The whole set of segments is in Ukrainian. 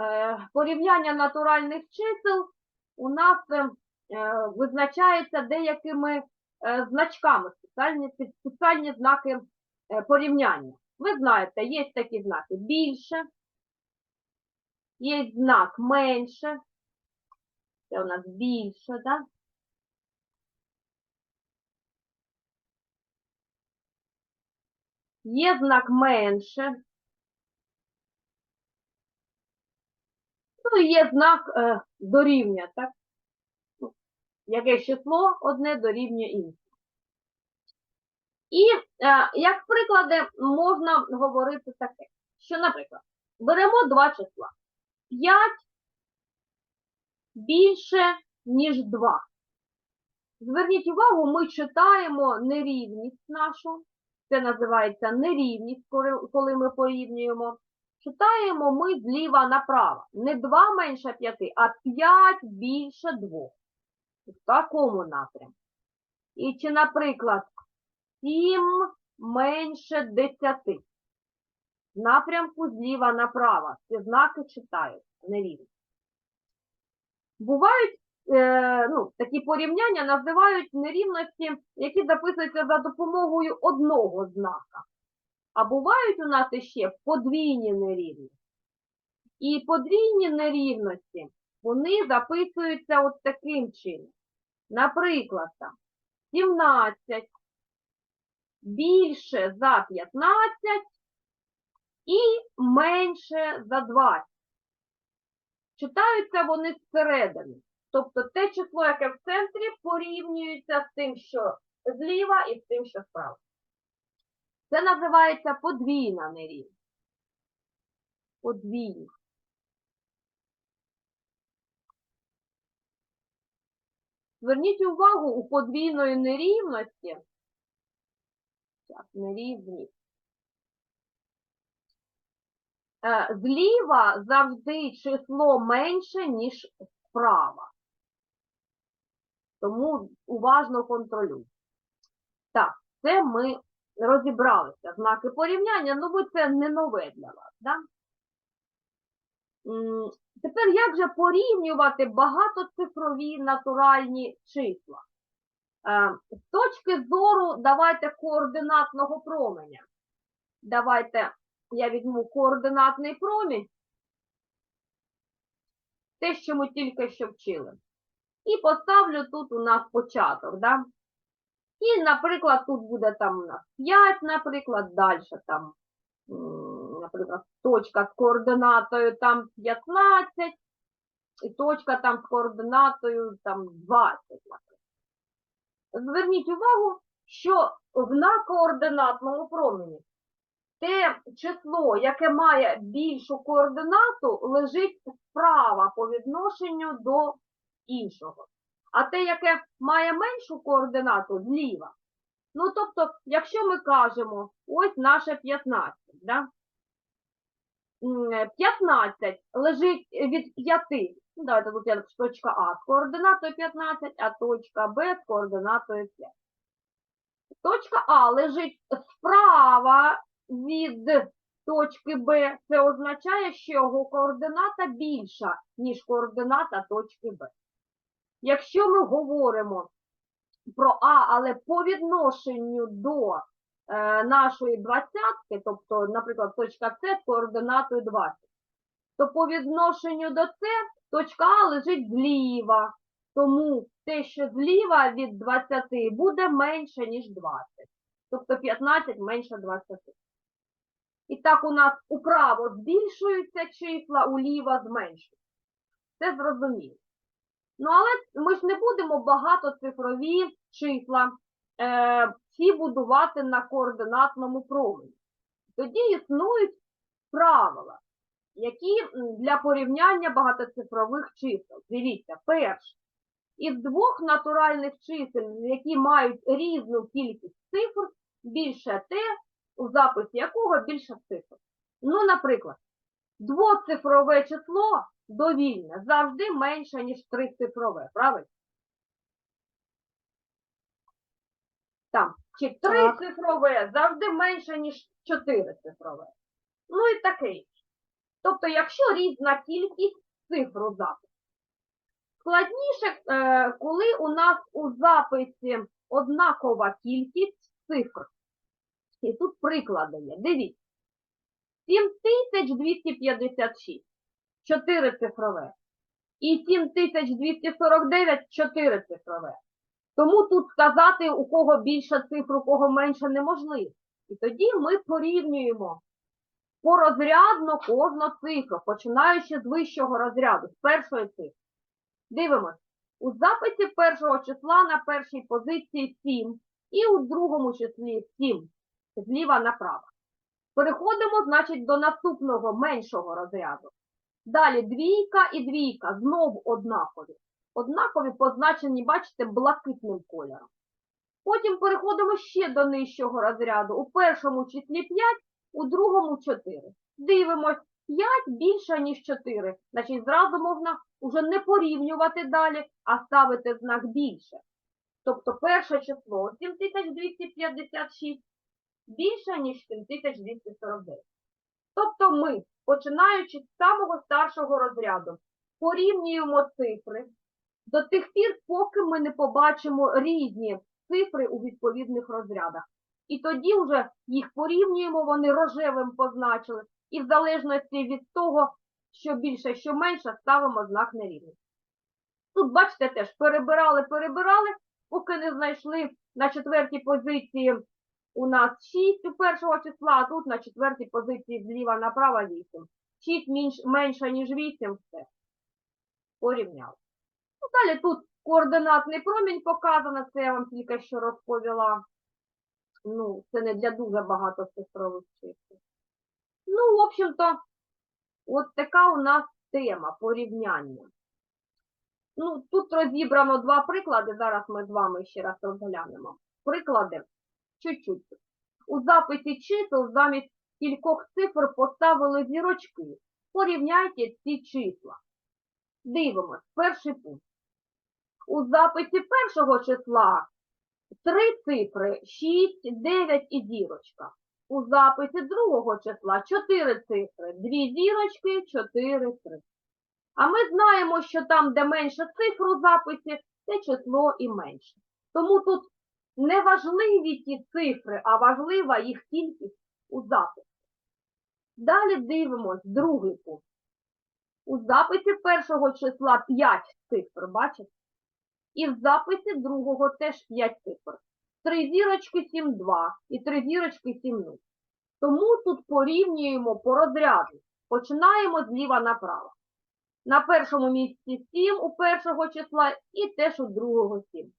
е, порівняння натуральних чисел у нас е, е, визначається деякими значками, спеціальні, спеціальні знаки порівняння. Ви знаєте, є такі знаки більше, є знак менше. Це у нас більше, так? Є знак менше. Ну, є знак е, дорівнює, так? Ну, Яке число одне дорівнює інше. І е, як приклади можна говорити таке, що, наприклад, беремо два числа. 5 більше, ніж 2. Зверніть увагу, ми читаємо нерівність нашу. Це називається нерівність, коли ми порівнюємо. Читаємо ми зліва направо. Не 2 менше 5, а 5 більше 2. В такому напрямку. І чи, наприклад, 7 менше 10. В напрямку зліва направо. Ці знаки читають нерівність. Бувають е, ну, такі порівняння називають нерівності, які записуються за допомогою одного знака. А бувають у нас іще подвійні нерівності. І подвійні нерівності, вони записуються от таким чином. Наприклад, там, 17 більше за 15 і менше за 20. Читаються вони зсередини. Тобто те число, яке в центрі, порівнюється з тим, що зліва і з тим, що справа. Це називається подвійна нерівність. Подвійна. Зверніть увагу у подвійної нерівності. Так, нерівність. Е, Зліва завжди число менше, ніж справа. Тому уважно контролюйте. Так, це ми розібралися. Знаки порівняння, ну бо це не нове для вас. Да? Тепер як же порівнювати багатоцифрові натуральні числа? Е, З точки зору давайте координатного променя. Давайте я візьму координатний промінь, те, що ми тільки що вчили. І поставлю тут у нас початок. Да? І, наприклад, тут буде там у нас 5, наприклад, далі там, наприклад, точка з координатою там 15, і точка там з координатою там 20, наприклад. Зверніть увагу, що в на координатному промені те число, яке має більшу координату, лежить справа по відношенню до іншого. А те, яке має меншу координату, зліва. Ну, тобто, якщо ми кажемо, ось наше 15, да? Е, 15 лежить від 5. Ну, давайте тут я точка А з координатою 15, а точка Б з координатою 5. Точка А лежить справа від точки Б. Це означає, що його координата більша, ніж координата точки Б. Якщо ми говоримо про А, але по відношенню до е, нашої двадцятки, тобто, наприклад, точка С координатою 20, то по відношенню до С точка А лежить зліва. Тому те, що зліва від 20 буде менше, ніж 20. Тобто 15 менше 20. І так у нас управо збільшуються числа, уліво зменшуються. Це зрозуміло. Ну, але ми ж не будемо багатоцифрові числа е, всі будувати на координатному промені. Тоді існують правила, які для порівняння багатоцифрових чисел. Дивіться, перше. Із двох натуральних чисел, які мають різну кількість цифр, більше те, у записі якого більше цифр. Ну, наприклад, двоцифрове число довільне завжди менше, ніж трицифрове, правильно? Там, чи Так. трицифрове завжди менше, ніж чотирицифрове. Ну і таке інше. Тобто, якщо різна кількість цифр у записі. Складніше, е, коли у нас у записі однакова кількість цифр. І тут приклади є. Дивіться. 7256. 4 цифрове. І 7249 4 цифрове. Тому тут сказати, у кого більше цифр, у кого менше, неможливо. І тоді ми порівнюємо порозрядно кожну цифру, починаючи з вищого розряду, з першої цифри. Дивимось. У записі першого числа на першій позиції 7 і у другому числі 7, зліва направо. Переходимо, значить, до наступного меншого розряду. Далі двійка і двійка, знов однакові. Однакові позначені, бачите, блакитним кольором. Потім переходимо ще до нижчого розряду. У першому числі 5, у другому 4. Дивимось, 5 більше, ніж 4. Значить, зразу можна вже не порівнювати далі, а ставити знак більше. Тобто перше число 7256 більше, ніж 7249. Тобто ми, починаючи з самого старшого розряду, порівнюємо цифри до тих пір, поки ми не побачимо різні цифри у відповідних розрядах. І тоді вже їх порівнюємо, вони рожевим позначили, і в залежності від того, що більше, що менше, ставимо знак нерівності. Тут, бачите, теж перебирали, перебирали, поки не знайшли на четвертій позиції у нас 6 у першого числа, а тут на четвертій позиції зліва направо 8. 6 менш, менше, ніж 8, все. Порівняли. Ну, далі тут координатний промінь показано, це я вам тільки що розповіла. Ну, це не для дуже багато цифрових чисел. Ну, в общем-то, от така у нас тема порівняння. Ну, тут розібрано два приклади, зараз ми з вами ще раз розглянемо. Приклади чуть-чуть. У записі чисел замість кількох цифр поставили зірочки. Порівняйте ці числа. Дивимось, перший пункт. У записі першого числа три цифри 6, 9 і зірочка. У записі другого числа 4 цифри, 2 зірочки, 4, 3. А ми знаємо, що там, де менше цифр у записі, це число і менше. Тому тут не важливі ті цифри, а важлива їх кількість у записі. Далі дивимось другий пункт. У записі першого числа 5 цифр, бачите? І в записі другого теж 5 цифр. 3 зірочки 7, 2 і 3 зірочки 7, 0. Тому тут порівнюємо по розряду. Починаємо зліва направо. На першому місці 7 у першого числа і теж у другого 7.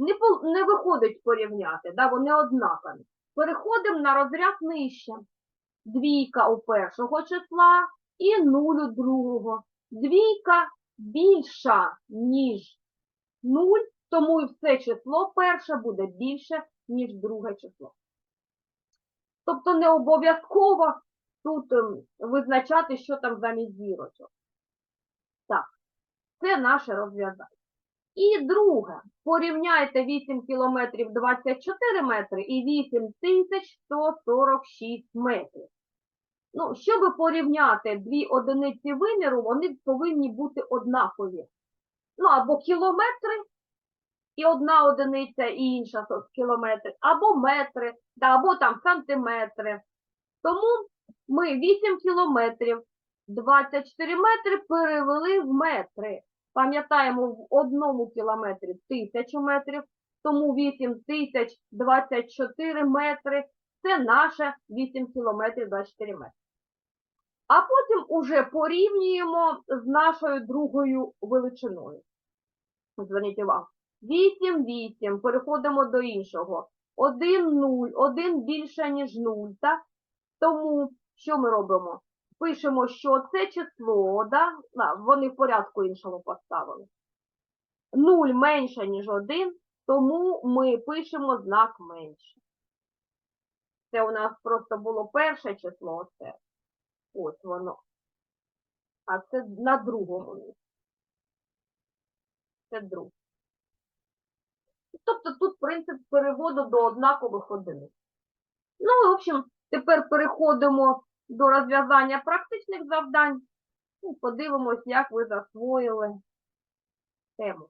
Не, не виходить порівняти, да, вони однакові. Переходимо на розряд нижче. Двійка у першого числа і нуль у другого. Двійка більша, ніж нуль, тому і все число перше буде більше, ніж друге число. Тобто не обов'язково тут ем, визначати, що там замість зірочок. Так, це наше розв'язання. І друге, порівняйте 8 кілометрів 24 метри і 8146 метрів. Ну, щоб порівняти дві одиниці виміру, вони повинні бути однакові. Ну, або кілометри, і одна одиниця, і інша кілометри, або метри, або там сантиметри. Тому ми 8 кілометрів, 24 метри перевели в метри. Пам'ятаємо, в одному кілометрі тисячу метрів, тому 8 тисяч 24 метри це наше 8 кілометрів 24 метри. А потім уже порівнюємо з нашою другою величиною. Зверніть увагу. 8, 8, переходимо до іншого. 1, 0, 1 більше, ніж 0, так? Тому що ми робимо? Пишемо, що це число, да? Вони в порядку іншому поставили. 0 менше, ніж 1, тому ми пишемо знак менше. Це у нас просто було перше число, оце. Ось воно. А це на другому місці. Це друге. Тобто тут принцип переводу до однакових одиниць. Ну, в общем, тепер переходимо до розв'язання практичних завдань. І подивимось, як ви засвоїли тему.